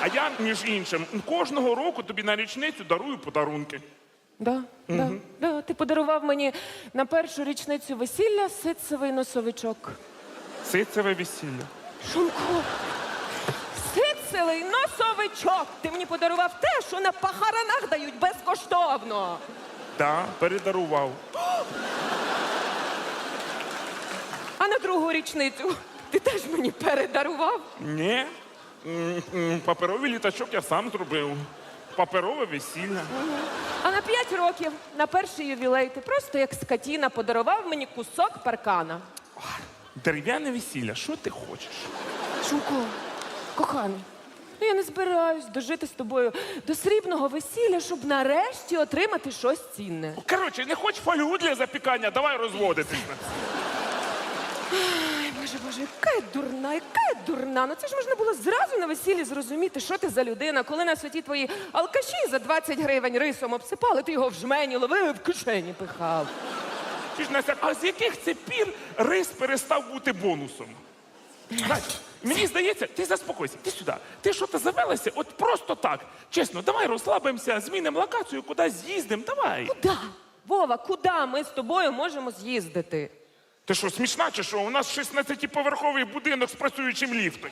А я, між іншим, кожного року тобі на річницю дарую подарунки. Да, да, да. Ти подарував мені на першу річницю весілля ситцевий носовичок. Ситцеве весілля. Шумко. Ситцевий носовичок. Ти мені подарував те, що на похоронах дають безкоштовно. Да, передарував. А на другу річницю ти теж мені передарував. Ні. Паперовий літачок я сам зробив. Паперове весілля. А на п'ять років на перший ювілей ти просто як скотіна подарував мені кусок паркана. Дерев'яне весілля, що ти хочеш? Шумко, коханий, ну я не збираюсь дожити з тобою до срібного весілля, щоб нарешті отримати щось цінне. Коротше, не хоч фольгу для запікання, давай розводитись. Боже, боже, яка я дурна, яка я дурна. Ну це ж можна було зразу на весіллі зрозуміти, що ти за людина, коли на святі твої алкаші за 20 гривень рисом обсипали, ти його в жмені ловив, в кишені пихав. Ти ж Настя, а з яких це пір рис перестав бути бонусом? Настя, мені здається, ти заспокойся, ти сюди. Ти що то завелася? От просто так. Чесно, давай розслабимося, змінимо локацію, кудись з'їздимо, давай. Куда? Вова, куди ми з тобою можемо з'їздити? Ти що, смішна чи що? У нас 16-поверховий будинок з працюючим ліфтом.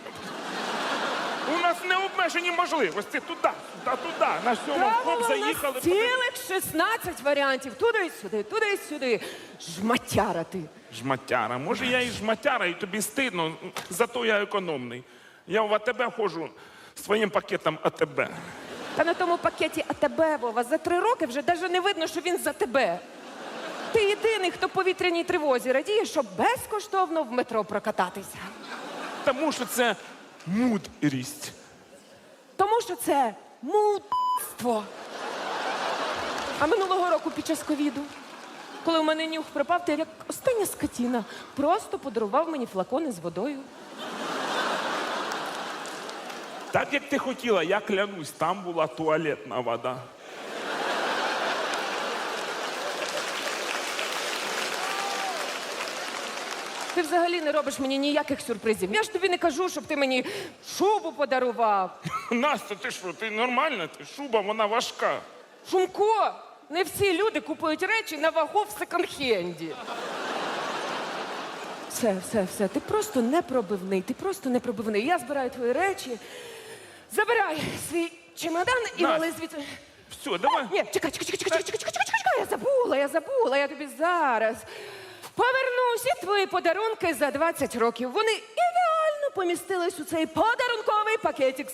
У нас необмежені можливості. Туди, туди, туди. На сьому хоп, у нас заїхали. цілих 16 варіантів. Туди сюди, туди сюди. Жматяра ти. Жматяра. Може, я і жматяра, і тобі стидно, зато я економний. Я в АТБ ходжу своїм пакетом АТБ. Та на тому пакеті АТБ, Вова, за три роки вже навіть не видно, що він за тебе. Ти єдиний, хто повітряній тривозі радіє, щоб безкоштовно в метро прокататися. Тому що це мудрість. Тому що це мудство. А минулого року під час ковіду, коли у мене нюх пропав, ти як остання скотіна просто подарував мені флакони з водою. Так як ти хотіла, я клянусь, там була туалетна вода. Ти взагалі не робиш мені ніяких сюрпризів. Я ж тобі не кажу, щоб ти мені шубу подарував. Настя, ти що, ти нормальна? Ти шуба, вона важка. Шумко, не всі люди купують речі на вагу в секонд-хенді. Все, все, все. Ти просто непробивний. Ти просто непробивний. Я збираю твої речі. Забирай свій чемодан і Настя. вали звідси. Все, давай. Ні, чекай, чекай, чекай, чекай, чекай, чекай, чекай, чекай, я забула, я забула, я тобі зараз. Поверну всі твої подарунки за 20 років. Вони ідеально помістились у цей подарунковий пакетик з.